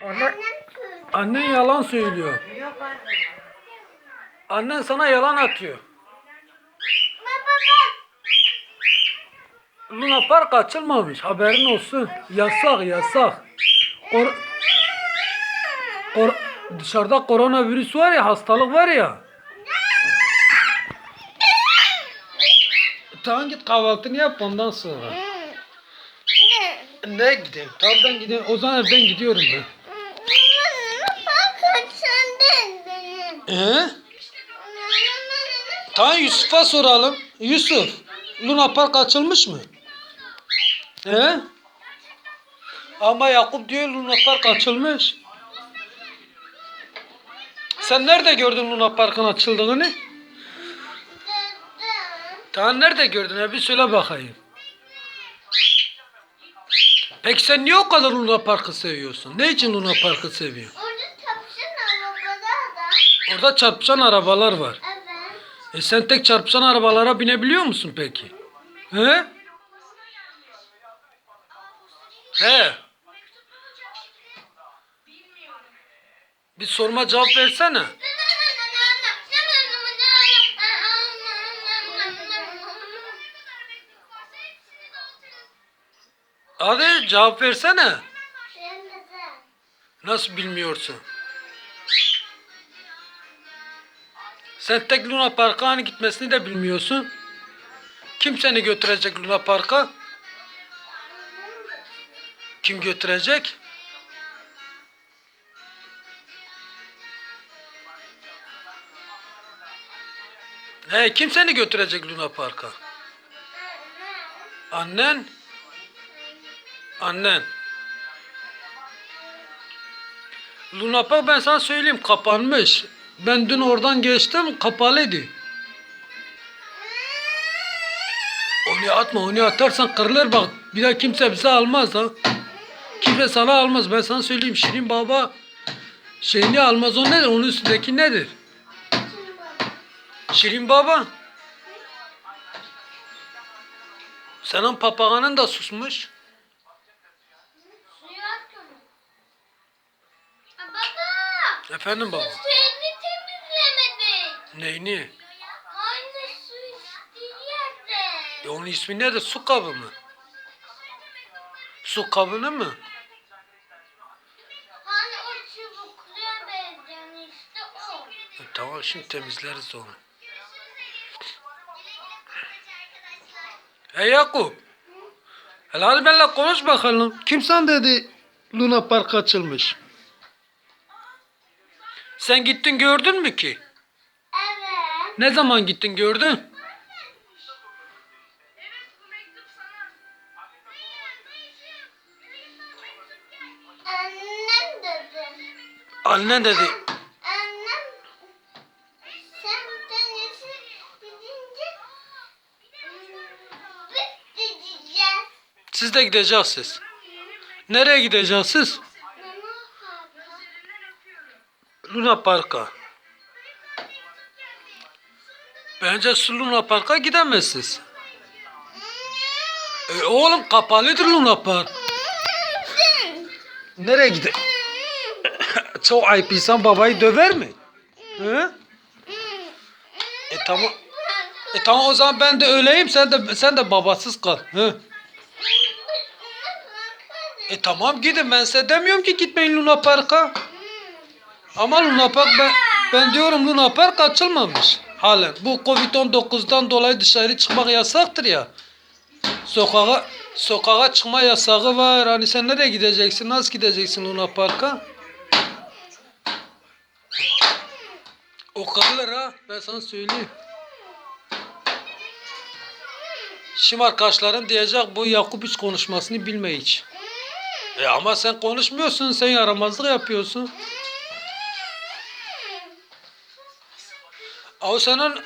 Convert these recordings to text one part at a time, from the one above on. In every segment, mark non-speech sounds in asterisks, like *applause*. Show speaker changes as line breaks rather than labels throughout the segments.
Anne, annen yalan söylüyor.
Yok anne.
Annen sana yalan atıyor. Luna Park açılmamış. Haberin olsun. Yasak yasak. Kor Kor dışarıda koronavirüs var ya hastalık var ya. Tamam git kahvaltını yap ondan sonra. Ne gideyim? Tamam ben gideyim. O zaman evden gidiyorum ben. Ee? Tamam Yusuf'a soralım. Yusuf, Luna Park açılmış mı? He? Ama Yakup diyor Luna Park açılmış. Sen nerede gördün Luna Park'ın açıldığını? Tamam nerede gördün? Bir söyle bakayım. Peki sen niye o kadar Luna Park'ı seviyorsun? Ne için Luna Park'ı seviyorsun? Orada çarpışan arabalar var. E sen tek çarpışan arabalara binebiliyor musun peki? He? He. Bir sorma cevap versene. Hadi cevap versene. Nasıl bilmiyorsun? Sen tek Luna Park'a hani gitmesini de bilmiyorsun. Kim seni götürecek Luna Park'a? Kim götürecek? He, kim seni götürecek Luna Park'a? Annen? Annen. Luna Park ben sana söyleyeyim kapanmış. Ben dün oradan geçtim kapalıydı. Onu atma onu atarsan kırılır bak. Bir daha kimse bize almaz ha. Kimse sana almaz ben sana söyleyeyim Şirin Baba şeyini almaz o nedir onun üstündeki nedir? Şirin Baba. Senin papağanın da susmuş. Efendim baba. Neyini?
Aynı su içtiği yerde.
E onun ismi nedir? Su kabı mı? Su kabını mı?
Hani o çubukluya benzeyen işte o.
E, tamam şimdi temizleriz onu. Hey Yakup. Hele hadi benimle konuş bakalım. Kim sen dedi Luna Park açılmış? Sen gittin gördün mü ki? Ne zaman gittin gördün?
Annem dedi.
Annen dedi.
Annem sen denize gidince biz gideceğiz.
Siz de gideceksiniz. Nereye gideceksiniz? Luna Park'a. Bence siz Luna Park'a gidemezsiniz. E oğlum kapalıdır Luna Park. Nereye gide? *laughs* Çok ayıp insan babayı döver mi? Hı? E tamam. E tamam o zaman ben de öyleyim sen de sen de babasız kal. Hı? E tamam gidin ben size demiyorum ki gitmeyin Luna Park'a. Ama Luna Park ben, ben diyorum Luna Park açılmamış halen. Bu Covid-19'dan dolayı dışarı çıkmak yasaktır ya. Sokağa sokağa çıkma yasağı var. Hani sen nereye gideceksin? Nasıl gideceksin Luna Park'a? O kırılır ha. Ben sana söyleyeyim. Şimdi arkadaşların diyecek bu Yakup hiç konuşmasını bilme hiç. E ama sen konuşmuyorsun. Sen yaramazlık yapıyorsun. Senin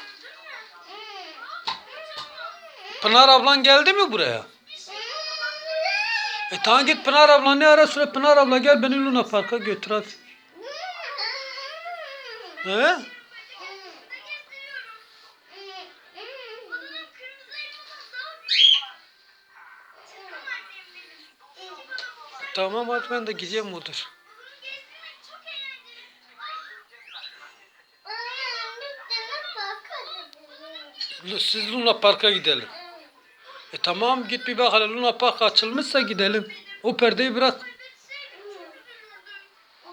Pınar ablan geldi mi buraya? E tamam git Pınar ablanı ara söyle Pınar abla gel beni Luna Park'a götür hadi. He? Tamam hadi ben de gideyim mudur. Siz Luna Park'a gidelim. E tamam git bir bak hele Luna Park açılmışsa gidelim. O perdeyi bırak.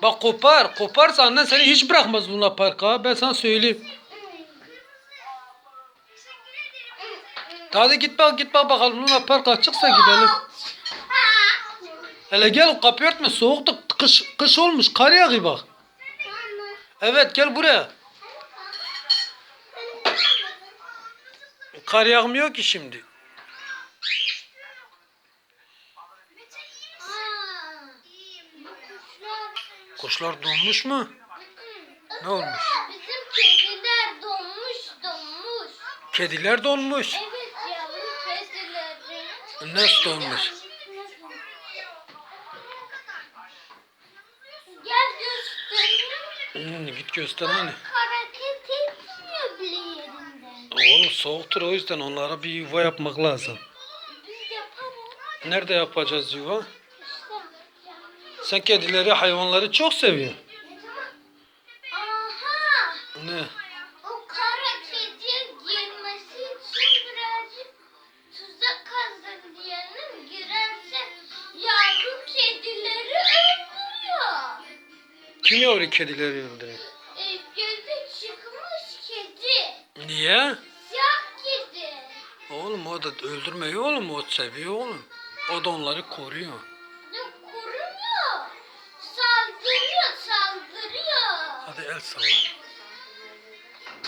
Bak kopar. Koparsa annen seni hiç bırakmaz Luna Park'a. Ben sana söyleyeyim. Hadi git bak git bak bakalım Luna Park açıksa gidelim. Hele gel kapıyı örtme soğuktu. Kış, kış olmuş kar yağıyor bak. Evet gel buraya. Kar yağmıyor ki şimdi. Kuşlar donmuş mu? Ne olmuş?
Bizim kediler donmuş donmuş.
Kediler donmuş.
Evet yavru kedilerin.
Nasıl donmuş?
Gel göstereyim.
Hmm, git göster soğuktur o yüzden onlara bir yuva yapmak lazım. Nerede yapacağız yuva? Sen kedileri, hayvanları çok seviyorsun. Ne?
O kara kediye girmesi için birazcık tuzak hazırlayalım. Girerse yavru kedileri öldürüyor.
Kim yavru kedileri öldürüyor?
E, gözü çıkmış kedi.
Niye? Oğlum o da öldürmüyor oğlum o seviyor oğlum. O da onları koruyor.
Ne korumuyor. Saldırıyor saldırıyor.
Hadi el salla.